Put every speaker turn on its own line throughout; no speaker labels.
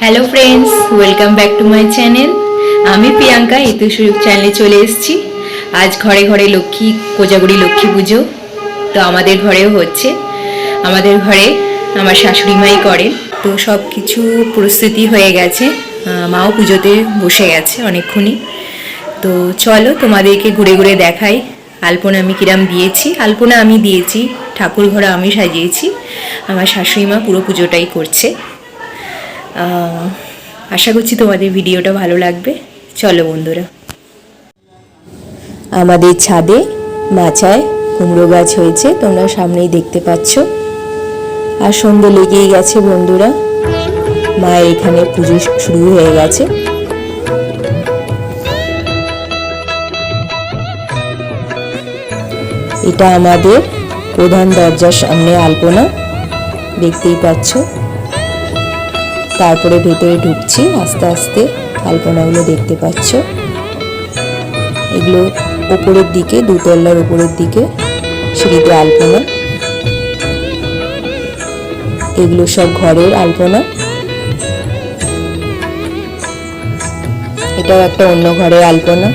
Hello friends welcome back to my channel আমি প্রিয়াঙ্কা ইতু সুযোগ চ্যানেলে চলে এসেছি। আজ ঘরে ঘরে লক্ষ্মী কোজাগুড়ি লক্ষ্মী পুজো। তো আমাদের ঘরেও হচ্ছে। আমাদের ঘরে আমার শাশুড়ি মাই করেন। তো সব কিছু প্রস্তুতি হয়ে গেছে। মাও পুজোতে বসে গেছে অনেকক্ষণই। তো চলো তোমাদেরকে ঘুরে ঘুরে দেখাই। আলপনা আমি কিরাম দিয়েছি। আলপনা আমি দিয়েছি। ঠাকুর ঘরে আমি সাজিয়েছি। আমার শাশুড়ি মা পুরো পুজোটাই করছে। আশা করছি তোমাদের ভিডিওটা ভালো লাগবে। চলো বন্ধুরা। আমাদের ছাদে মাচায় কুমড়ো গাছ হয়েছে, তোমরা সামনেই দেখতে পাচ্ছ। আর সন্ধে লেগেই গেছে বন্ধুরা। মায়ের এখানে পুজো শুরু হয়ে গেছে। এটা আমাদের প্রধান দরজার সামনে আলপনা। দেখতেই পাচ্ছ। তারপরে ভেতরে ঢুকছি, আস্তে আস্তে আলপনাগুলো দেখতে পাচ্ছ। এগুলো ওপরের দিকে, দুতলার উপরের দিকে, সিঁড়িতে আলপনা। এগুলো সব ঘরের আলপনা। এটাও একটা অন্য ঘরের আলপনা।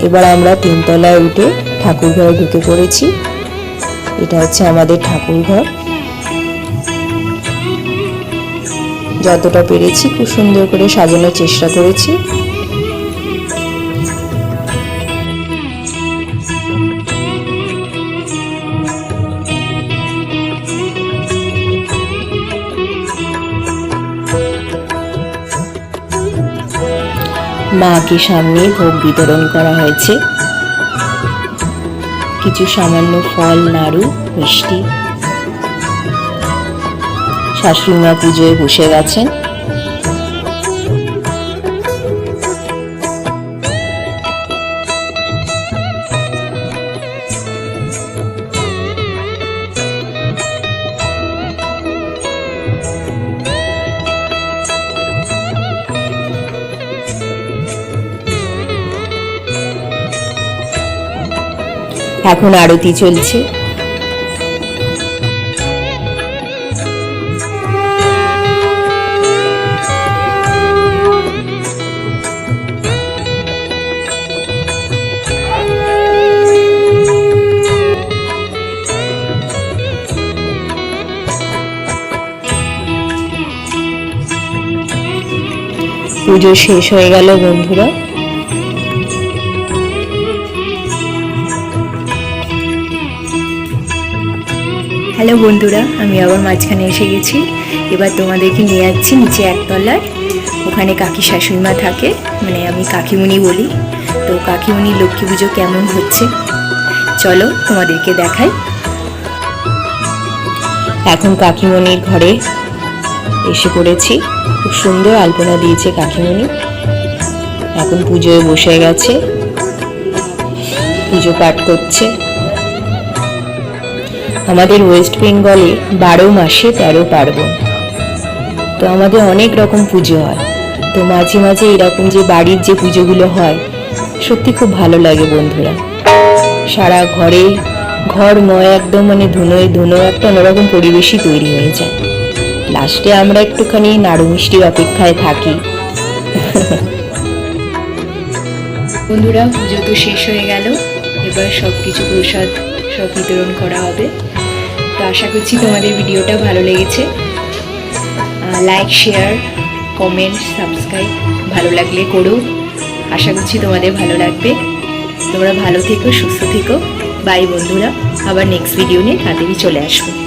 এবার আমরা তিনতলায় উঠে ঠাকুর ঘরে ঢুকে পড়েছি। এটা হচ্ছে আমাদের ঠাকুর ঘর যতটা পেরেছি খুব সুন্দর করে সাজানোর চেষ্টা করেছি। মাকে সামনে ভোগ বিতরণ করা হয়েছে। কিছু সামান্য ফল নাড়ু মিষ্টি। শাশুড়ি মা পুজোয় বসে গেছেন। এখন আরতি চলছে। পুজো শেষ হয়ে গেল বন্ধুরা। হ্যালো বন্ধুরা, আমি আবার মাঝখানে এসে গেছি। এবার তোমাদেরকে নিয়ে যাচ্ছি নিচে একতলায়। ওখানে কাকি শাশুড়িমা থাকে মানে আমি কাকিমুনি বলি। তো কাকিমুনি লক্ষ্মী পুজো কেমন হচ্ছে? চলো তোমাদেরকে দেখাই। এখন কাকিমণির ঘরে এসে পড়েছি। খুব সুন্দর আলপনা দিয়েছে কাকিমণি এখন পুজোয় বসে গেছে। পুজো পাঠ করছে। আমাদের ওয়েস্ট বেঙ্গলে বারো মাসে তেরো পার্বণ। তো আমাদের অনেক রকম পুজো হয়। তো মাঝে মাঝে এরকম যে বাড়ির যে পুজোগুলো হয়, সত্যি খুব ভালো লাগে বন্ধুরা। সারা ঘরে ঘরময় একদম মানে ধুনোয় ধুনো একটা অন্যরকম পরিবেশই তৈরি হয়ে যায়। লাস্টে আমরা একটুখানি নাড়ু মিষ্টির অপেক্ষায় থাকি। বন্ধুরা, পুজো তো শেষ হয়ে গেল। এবার সব কিছু প্রসাদ সব বিতরণ করা হবে। আশা করছি তোমাদের ভিডিওটা ভালো লেগেছে। লাইক শেয়ার কমেন্ট সাবস্ক্রাইব ভালো লাগলে করো। আশা করছি তোমাদের ভালো লাগবে। তোমরা ভালো থেকো, সুস্থ থেকো। বাই বন্ধুরা। আবার নেক্সট ভিডিও নিয়ে তাড়াতাড়ি চলে আসব।